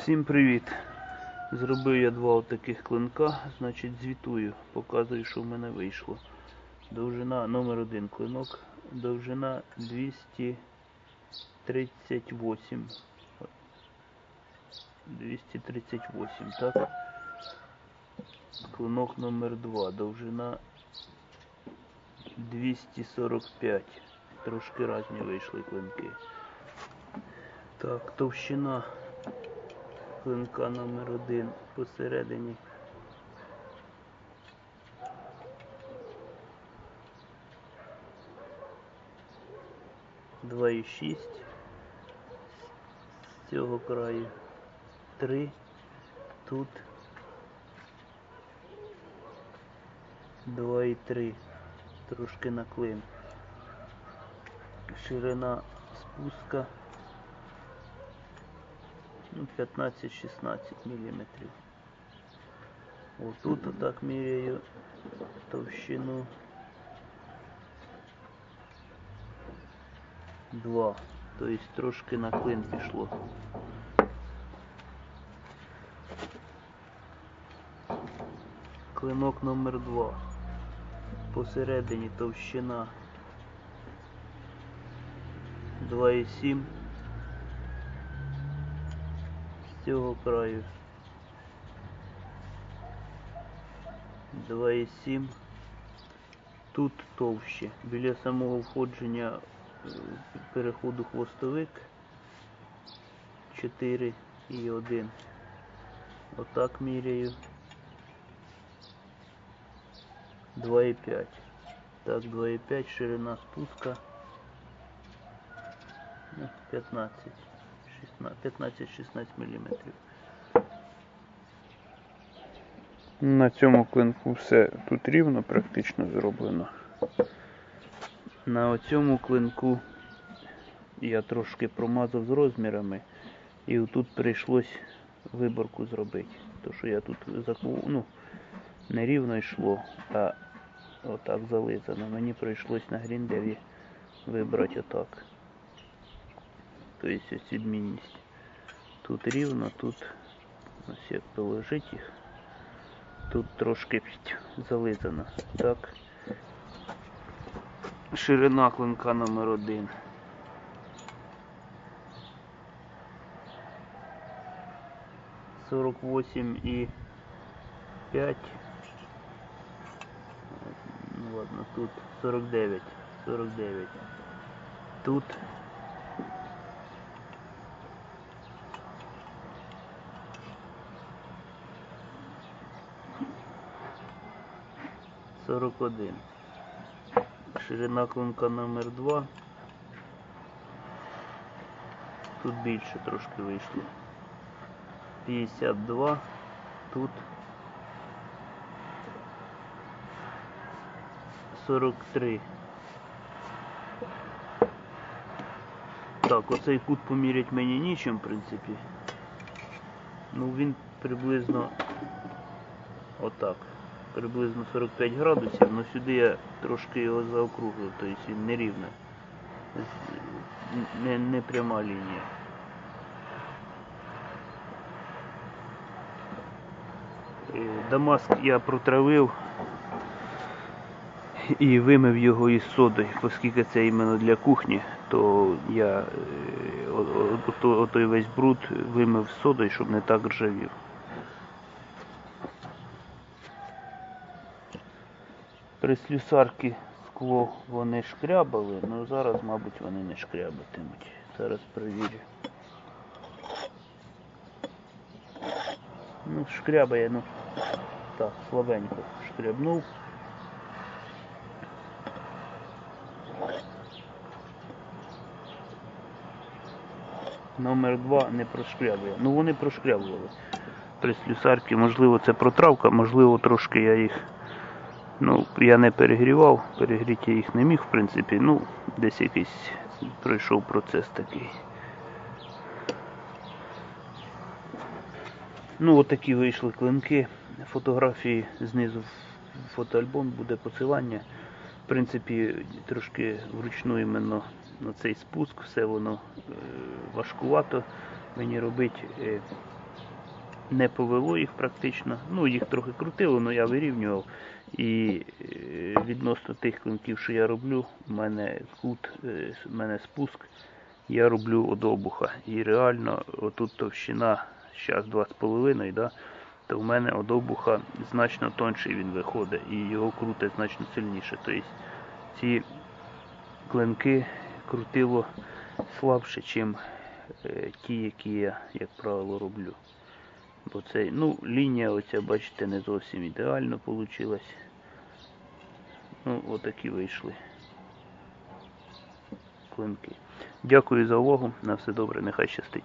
Всім привіт! Зробив я два таких клинка, значить звітую, показую, що в мене вийшло. Довжина номер один клинок, довжина 238. 238, так? Клинок номер 2, довжина 245. Трошки різні вийшли клинки. Так, товщина клинка номер один посередині. Два і шість. З цього краю три. Тут два і три. Трошки наклин. Ширина спуска ну, 15-16 міліметрів. Отут отак міряю товщину 2. Тобто трошки на клин пішло. Клинок номер 2. Посередині товщина 2,7 з цього краю. 2,7 тут товще. Біля самого входження е, переходу хвостовик. 4 і 1 отак міряю. 2,5 так 2,5 ширина спуска. Ну, 15 15-16 мм. На цьому клинку все тут рівно практично зроблено. На цьому клинку я трошки промазав з розмірами і тут прийшлось виборку зробити. То що я тут заку... ну, не рівно йшло, а отак зализано. Мені прийшлось на гріндеві вибрати отак. Тобто ось відмінність. Тут рівно, тут ось як положити їх. Тут трошки зализано. Так. Ширина клинка номер один. Сорок восемь и пять. Ну ладно, тут сорок девять. Сорок девять. Тут 41. Ширина клинка номер 2. Тут більше трошки вийшло. 52. Тут 43. Так, оцей кут поміряти мені нічим, в принципі. Ну він приблизно отак приблизно 45 градусів, але сюди я трошки його заокруглив, тобто він нерівно. Не, не пряма лінія. Е, Дамаск я протравив і вимив його із содою, оскільки це іменно для кухні, то я е, отой весь бруд вимив содою, щоб не так ржавів. При слюсарці скло вони шкрябали, але зараз, мабуть, вони не шкрябатимуть. Зараз перевірю. Ну, шкрябає, ну так, слабенько шкрябнув. Номер два не прошкрябує. Ну вони прошкрябували. При слюсарці, можливо, це протравка, можливо, трошки я їх Ну, я не перегрівав, перегріти їх не міг, в принципі, ну, десь якийсь пройшов процес такий. Ну, от вийшли клинки. Фотографії знизу в фотоальбом буде посилання. В принципі, трошки вручну іменно на цей спуск, все воно е, важкувато мені робити. Е, не повело їх практично. Ну, їх трохи крутило, але я вирівнював. І е, відносно тих клинків, що я роблю, у мене кут, е, у мене спуск, я роблю од обуха. І реально, отут товщина, зараз 2,5, да, то в мене од обуха значно тонший він виходить і його крутить значно сильніше. Тобто ці клинки крутило слабше, ніж ті, які я, як правило, роблю. Бо це, ну, лінія оця, бачите, не зовсім ідеально вийшла. Ну, отакі вийшли клинки. Дякую за увагу. На все добре, нехай щастить.